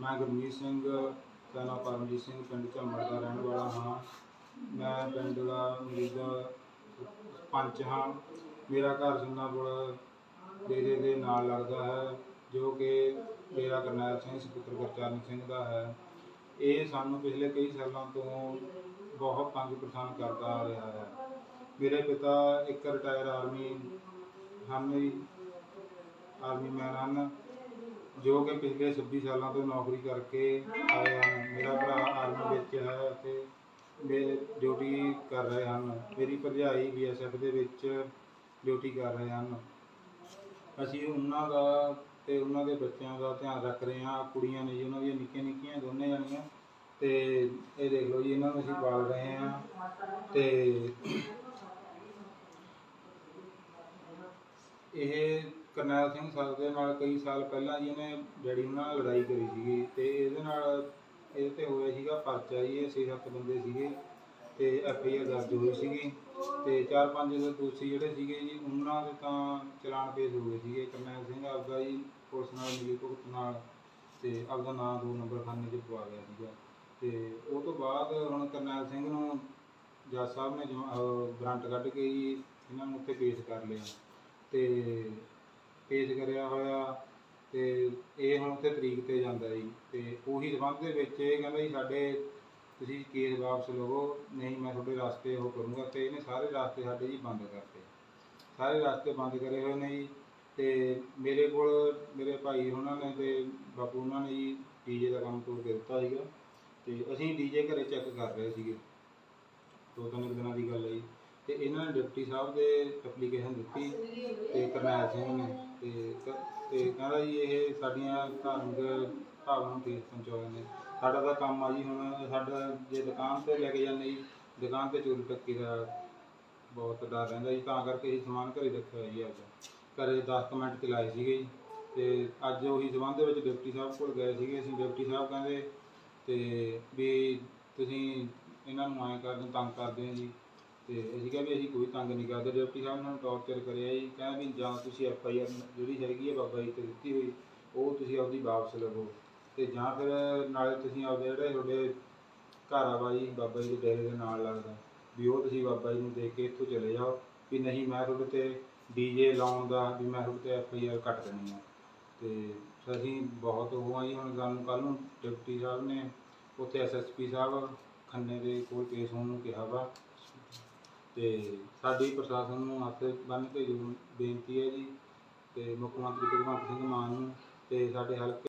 ਮੈਂ ਗੁਰਮੀਤ ਸਿੰਘ ਪਹਿਲਾਂ ਪਰਮਜੀਤ ਸਿੰਘ, ਪਿੰਡ ਝੰਮੜ ਦਾ ਰਹਿਣ ਵਾਲਾ ਹਾਂ। ਮੈਂ ਪਿੰਡ ਦਾ ਮੌਜੂਦਾ ਪੰਚ ਹਾਂ। ਮੇਰਾ ਘਰ ਸਿੰਘਾਪੁਰ ਡੇਰੇ ਦੇ ਨਾਲ ਲੱਗਦਾ ਹੈ, ਜੋ ਕਿ ਡੇਰਾ ਕਰਨੈਲ ਸਿੰਘ, ਸਪੁੱਤਰ ਗੁਰਚਰਨ ਸਿੰਘ ਦਾ ਹੈ। ਇਹ ਸਾਨੂੰ ਪਿਛਲੇ ਕਈ ਸਾਲਾਂ ਤੋਂ ਬਹੁਤ ਤੰਗ ਪਰੇਸ਼ਾਨ ਕਰਦਾ ਆ ਰਿਹਾ ਹੈ। ਮੇਰੇ ਪਿਤਾ ਇੱਕ ਰਿਟਾਇਰ ਆਰਮੀ ਹਨ ਆਰਮੀ ਮੈਨ ਹਨ। ਜੋ ਕਿ ਪਿਛਲੇ 26 ਸਾਲਾਂ ਤੋਂ ਨੌਕਰੀ ਕਰਕੇ ਆਏ ਹਨ। ਮੇਰਾ ਭਰਾ ਆਰਮੀ ਵਿੱਚ ਹੈ ਅਤੇ ਮੇਰੇ ਡਿਊਟੀ ਕਰ ਰਹੇ ਹਨ। ਮੇਰੀ ਭਰਜਾਈ ਬੀਐਸਐਫ ਦੇ ਵਿੱਚ ਡਿਊਟੀ ਕਰ ਰਹੇ ਹਨ। ਅਸੀਂ ਉਹਨਾਂ ਦਾ ਤੇ ਉਹਨਾਂ ਦੇ ਬੱਚਿਆਂ ਦਾ ਧਿਆਨ ਰੱਖ ਰਹੇ ਹਾਂ। ਕੁੜੀਆਂ ਨੇ ਜੀ, ਉਹਨਾਂ ਦੀਆਂ ਨਿੱਕੀਆਂ ਨਿੱਕੀਆਂ ਦੋਨੇ ਜਾਣੀਆਂ ਤੇ ਇਹ ਦੇਖ ਲਓ ਜੀ, ਇਹਨਾਂ ਨੂੰ ਅਸੀਂ ਪਾਲ ਰਹੇ ਹਾਂ ਤੇ ਇਹ ਕਰਨੈਲ ਸਿੰਘ ਸਾਹਿਬ ਦੇ ਨਾਲ ਕਈ ਸਾਲ ਪਹਿਲਾਂ ਜੀ ਇਹਨੇ ਡੈਡੀ ਉਹਨਾਂ ਨਾਲ ਲੜਾਈ ਕਰੀ ਸੀਗੀ ਤੇ ਇਹਦੇ ਨਾਲ ਇਹਦੇ ਤੇ ਹੋਇਆ ਸੀਗਾ ਪਰਚਾ ਜੀ, ਇਹ ਛੇ ਸੱਤ ਬੰਦੇ ਸੀਗੇ ਤੇ ਐਫ ਆਈ ਆਰ ਦਰਜ ਹੋਈ ਸੀਗੀ ਤੇ ਚਾਰ ਪੰਜ ਦੇ ਦੋਸ਼ੀ ਜਿਹੜੇ ਸੀਗੇ ਜੀ, ਉਹਨਾਂ ਦੇ ਤਾਂ ਚਲਾਨ ਪੇਸ਼ ਹੋ ਗਏ ਸੀਗੇ। ਕਰਨੈਲ ਸਿੰਘ ਆਪਦਾ ਜੀ ਪੁਲਿਸ ਨਾਲ ਮਿਲੀ ਭੁਗਤ ਨਾਲ ਤੇ ਆਪਦਾ ਨਾਂ ਦੋ ਨੰਬਰ ਖਾਨੇ 'ਚ ਪਵਾ ਗਿਆ ਸੀਗਾ। ਤੇ ਉਹ ਤੋਂ ਬਾਅਦ ਹੁਣ ਕਰਨੈਲ ਸਿੰਘ ਨੂੰ ਜੱਜ ਸਾਹਿਬ ਨੇ ਗਰੰਟ ਕੱਢ ਕੇ ਜੀ ਇਹਨਾਂ ਨੂੰ ਉੱਥੇ ਪੇਸ਼ ਕਰ ਲਿਆ। ਤੇ ਪੇਸ਼ ਕਰਿਆ ਹੋਇਆ ਤੇ ਇਹ ਹੁਣ ਉੱਥੇ ਤਰੀਕ ਤੇ ਜਾਂਦਾ ਜੀ। ਤੇ ਉਹੀ ਸਬੰਧ ਦੇ ਵਿੱਚ ਇਹ ਕਹਿੰਦਾ ਜੀ ਸਾਡੇ ਤੁਸੀਂ ਕੇਸ ਵਾਪਸ ਲਵੋ, ਨਹੀਂ ਮੈਂ ਤੁਹਾਡੇ ਰਸਤੇ ਉਹ ਕਰੂੰਗਾ ਤੇ ਇਹਨੇ ਸਾਰੇ ਰਸਤੇ ਸਾਡੇ ਜੀ ਬੰਦ ਕਰਤੇ। ਸਾਰੇ ਰਸਤੇ ਬੰਦ ਕਰੇ ਹੋਏ ਨੇ ਜੀ ਤੇ ਮੇਰੇ ਕੋਲ ਮੇਰੇ ਭਾਈ ਉਹਨਾਂ ਨੇ ਤੇ ਬਾਪੂ ਉਹਨਾਂ ਨੇ ਜੀ ਡੀਜੇ ਦਾ ਕੰਮ ਤੋੜ ਕੇ ਦਿੱਤਾ ਸੀਗਾ ਤੇ ਅਸੀਂ ਡੀਜੇ ਘਰੇ ਚੈੱਕ ਕਰ ਰਹੇ ਸੀਗੇ। ਦੋ ਤਿੰਨ ਕੁ ਦਿਨਾਂ ਦੀ ਗੱਲ ਹੈ ਜੀ। ਡਿਪਟੀ ਸਾਹਿਬ ਦੇ ਐਪਲੀਕੇਸ਼ਨ ਦਿੱਤੀ ਤੇ ਕਰਨੈਲ ਸਿੰਘ ਨੇ ਤੇ ਕ- ਤੇ ਕਹਿੰਦਾ ਜੀ ਇਹ ਸਾਡੀਆਂ ਧਾਰਮਿਕ ਭਾਵਨਾ ਨੂੰ ਠੇਸ ਪਹੁੰਚਾਉਂਦੇ ਨੇ ਸਾਡਾ ਤਾਂ ਕੰਮ ਆ ਜੀ ਹੁਣ, ਸਾਡਾ ਜੇ ਦੁਕਾਨ ਤੇ ਲੈ ਕੇ ਜਾਂਦੇ ਜੀ, ਦੁਕਾਨ ਤੇ ਚੋਰੀ ਟੱਕੀ ਦਾ ਬਹੁਤ ਡਰ ਰਹਿੰਦਾ ਜੀ, ਤਾਂ ਕਰਕੇ ਅਸੀਂ ਸਮਾਨ ਘਰੇ ਰੱਖਿਆ ਜੀ ਅੱਜ। ਘਰੇ 10 ਮਿੰਟ ਚਲਾਏ ਸੀਗੇ ਜੀ, ਤੇ ਅੱਜ ਉਹੀ ਸਬੰਧ ਦੇ ਵਿੱਚ ਡਿਪਟੀ ਸਾਹਿਬ ਕੋਲ ਗਏ ਸੀਗੇ। ਅਸੀਂ ਡਿਪਟੀ ਸਾਹਿਬ ਕਹਿੰਦੇ ਤੇ ਵੀ ਤੁਸੀਂ ਇਹਨਾਂ ਨੂੰ ਐਂ ਕਰਦੇ ਤੰਗ ਕਰਦੇ ਹੋ ਜੀ। ਤੇ ਅਸੀਂ ਕਿਹਾ ਵੀ ਅਸੀਂ ਕੋਈ ਤੰਗ ਨਹੀਂ ਕਰਦੇ, ਡਿਪਟੀ ਸਾਹਿਬ ਨੂੰ ਟੌਰਚਰ ਕਰਿਆ ਜੀ ਕਹਿੰਦਾ ਵੀ ਜਾਂ ਤੁਸੀਂ ਐਫ ਆਈ ਆਰ ਜਿਹੜੀ ਹੈਗੀ ਹੈ ਬਾਬਾ ਜੀ ਤੇ ਦਿੱਤੀ ਹੋਈ, ਉਹ ਤੁਸੀਂ ਆਪਦੀ ਵਾਪਸ ਲਵੋ ਤੇ ਜਾਂ ਫਿਰ ਨਾਲੇ ਤੁਸੀਂ ਆਪਦੇ ਜਿਹੜੇ ਤੁਹਾਡੇ ਘਰ ਆ ਬਾਈ, ਬਾਬਾ ਜੀ ਦੇ ਡੇਰੇ ਦੇ ਨਾਲ ਲੱਗਦਾ, ਵੀ ਉਹ ਤੁਸੀਂ ਬਾਬਾ ਜੀ ਨੂੰ ਦੇ ਕੇ ਇੱਥੋਂ ਚਲੇ ਜਾਓ, ਵੀ ਨਹੀਂ ਮੈਂ ਤੁਹਾਡੇ ਤੇ ਡੀਜੇ ਲਾਉਣ ਦਾ, ਵੀ ਮੈਂ ਤੁਹਾਡੇ ਤੇ ਐਫ ਆਈ ਆਰ ਕੱਟ ਦੇਣੀ ਆ। ਤੇ ਅਸੀਂ ਬਹੁਤ ਉਹ ਆ ਜੀ, ਹੁਣ ਸਾਨੂੰ ਕੱਲ ਨੂੰ ਡਿਪਟੀ ਸਾਹਿਬ ਨੇ, ਉੱਥੇ ਐਸਐਸਪੀ ਸਾਹਿਬ ਖੰਨੇ ਦੇ ਕੋਲ ਪੇਸ਼ ਹੋਣ ਨੂੰ ਕਿਹਾ ਵਾ। ਤੇ ਸਾਡੀ ਪ੍ਰਸ਼ਾਸਨ ਨੂੰ ਹੱਥ ਬੰਨ੍ਹ ਕੇ ਜ਼ਰੂਰ ਬੇਨਤੀ ਹੈ ਜੀ ਤੇ ਮੁੱਖ ਮੰਤਰੀ ਭਗਵੰਤ ਸਿੰਘ ਮਾਨ ਨੂੰ ਤੇ ਸਾਡੇ ਹਲਕੇ